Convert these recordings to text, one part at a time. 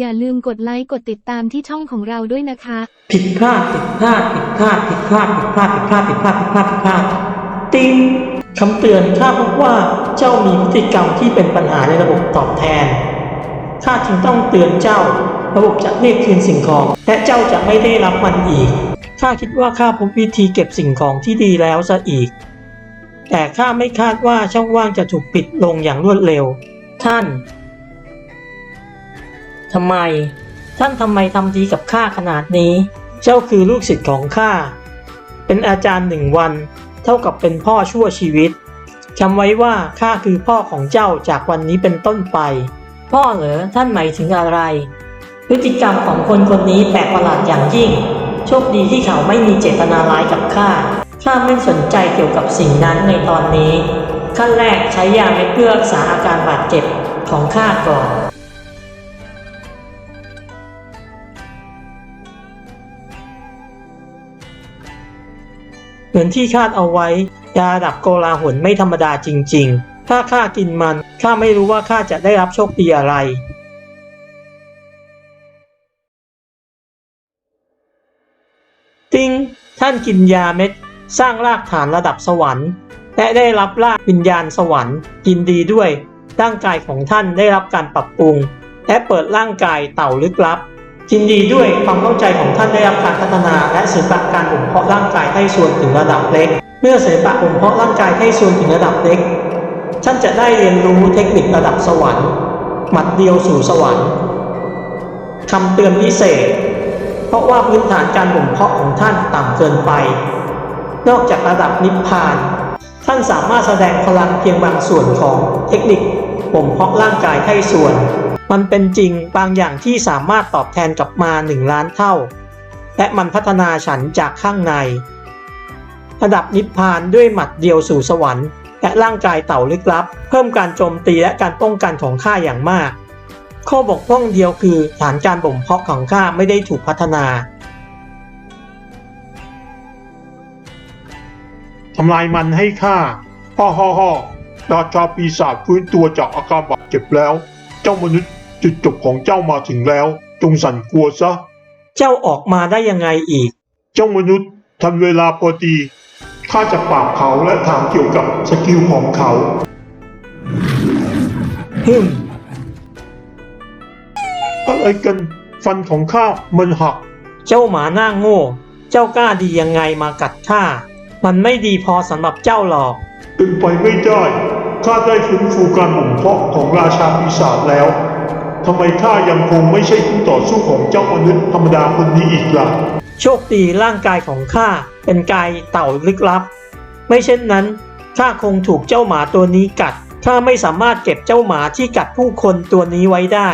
อย่าลืมกดไลค์กดติดตามที่ช่องของเราด้วยนะคะ ผิดพลาดผิดพลาดผิดพลาดผิดพลาดผิดพลาดผิดพลาดผิดพลาดผิดพลาดผิดพลาดติ้งคำเตือนข้าพบว่าเจ้ามีพฤติกรรมที่เป็นปัญหาในระบบตอบแทนข้าจึงต้องเตือนเจ้า ระบบจะเรียกคืนสิ่งของ และเจ้าจะไม่ได้รับมันอีกข้าคิดว่าข้าพบวิธีเก็บสิ่งของที่ดีแล้วซะอีก แต่ข้าไม่คาดว่าช่องว่างจะถูกปิดลงอย่างรวดเร็ว ท่าน ทำไม ท่านทำไมทำดีกับข้าขนาดนี้ เจ้าคือลูกศิษย์ของข้า เป็นอาจารย์หนึ่งวัน เท่ากับเป็นพ่อชั่วชีวิตจำไว้ว่าข้าคือพ่อของเจ้าจากวันนี้เป็นต้นไป พ่อเหรอท่านหมายถึงอะไร พฤติกรรมของคนคนนี้แปลกประหลาดอย่างยิ่ง โชคดีที่เขาไม่มีเจตนาร้ายกับข้าข้าไม่สนใจเกี่ยวกับสิ่งนั้นในตอนนี้ ขั้นแรกใช้ยาเม็ดเพื่อรักษาอาการบาดเจ็บของข้าก่อน เหมือนที่คาดเอาไว้ ยาดับโกลาหลไม่ธรรมดาจริง ๆ ถ้าข้ากินมันข้าไม่รู้ว่าข้าจะได้รับโชคดีอะไร ติงท่านกินยาเม็ด สร้างรากฐานระดับสวรรค์ และได้รับรากวิญญาณสวรรค์ยินดีด้วยร่างกายของท่านได้รับการปรับปรุง และเปิดร่างกายเต่าลึกลับ ยินดีด้วยความเข้าใจของท่านได้รับการพัฒนาและศิลปะการบ่มเพาะร่างกายให้ส่วนถึงระดับเล็ก เมื่อศิลปะบ่มเพาะร่างกายให้ส่วนถึงระดับเล็กท่านจะได้เรียนรู้เทคนิคระดับสวรรค์ หมัดเดียวสู่สวรรค์คำเตือนพิเศษ เพราะว่าพื้นฐานการบ่มเพาะของท่านต่ำเกินไป นอกจากระดับนิพพาน ท่านสามารถแสดงพลังเพียงบางส่วนของเทคนิคบ่มเพาะร่างกายให้ส่วน มันเป็นจริงบางอย่างที่สามารถตอบแทนกลับมาหนึ่งล้านเท่า และมันพัฒนาฉันจากข้างใน ระดับนิพพานด้วยหมัดเดียวสู่สวรรค์ และร่างกายเต่าลึกลับ เพิ่มการโจมตีและการป้องกันของข้าอย่างมาก ข้อบกพร่องเดียวคือฐานการบ่มเพาะของข้าไม่ได้ถูกพัฒนาทำลายมันให้ข้าฮ่าฮ่าฮ่าราชาปีศาจฟื้นตัวจากอาการบาดเจ็บแล้ว เจ้ามนุษย์จุดจบของเจ้ามาถึงแล้ว จงสั่นกลัวซะ เจ้าออกมาได้ยังไงอีก เจ้ามนุษย์ทันเวลาพอดีข้าจะปราบเขาและถามเกี่ยวกับสกิลของเขาฮึมอะไรกันฟันของข้ามันหัก เจ้าหมาหน้าโง่ เจ้ากล้าดียังไงมากัดข้า มันไม่ดีพอสำหรับเจ้าหรอก เป็นไปไม่ได้ ข้าได้ฟื้นฟูการบ่มเพาะของราชาปีศาจแล้วทำไมข้ายังคงไม่ใช่คู่ต่อสู้ของเจ้ามนุษย์ธรรมดาคนนี้อีกล่ะ โชคดีร่างกายของข้าเป็นกายเต่าลึกลับ ไม่เช่นนั้นข้าคงถูกเจ้าหมาตัวนี้กัดข้าไม่สามารถเก็บเจ้าหมาที่กัดผู้คนตัวนี้ไว้ได้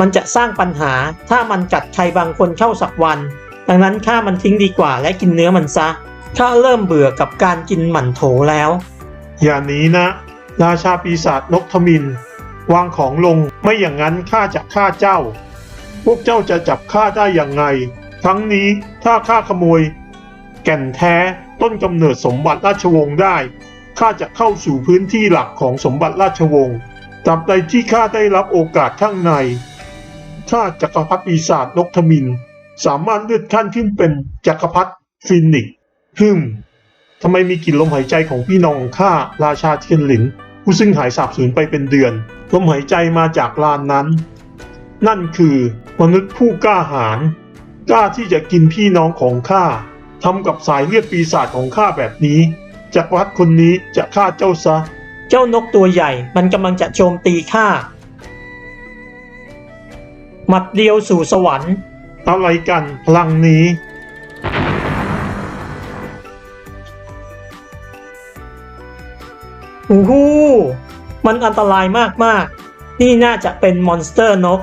มันจะสร้างปัญหาถ้ามันกัดใครบางคนเข้าสักวัน ดังนั้นข้ามันทิ้งดีกว่าและกินเนื้อมันซะข้าเริ่มเบื่อกับการกินหมันโถแล้ว อย่าหนีนะ ราชาปีศาจนกทมิน วางของลงไม่อย่างนั้นข้าจะฆ่าเจ้า พวกเจ้าจะจับข้าได้อย่างไงทั้งนี้ถ้าข้าขโมย แก่นแท้ต้นกำเนิดสมบัติราชวงศ์ได้ข้าจะเข้าสู่พื้นที่หลักของสมบัติราชวงศ์ตราบใดที่ข้าได้รับโอกาสข้างในข้าจักรพรรดิปีศาจนกทมิน สามารถเลื่อนขั้นขึ้นเป็นจักรพรรดิฟินิกซ์ฮึม ทำไมมีกลิ่นลมหายใจของพี่น้องของข้าราชาเทียนหลิน ผู้ซึ่งหายสาบสูญไปเป็นเดือน ลมหายใจมาจากลานนั้น นั่นคือมนุษย์ผู้กล้าหาญกล้าที่จะกินพี่น้องของข้าทำกับสายเลือดปีศาจของข้าแบบนี้จักรพรรดิคนนี้จะฆ่าเจ้าซะ เจ้านกตัวใหญ่มันกำลังจะโจมตีข้าหมัดเดียวสู่สวรรค์ อะไรกันพลังนี้ อู้หูมันอันตรายมากๆ นี่น่าจะเป็นมอนสเตอร์นก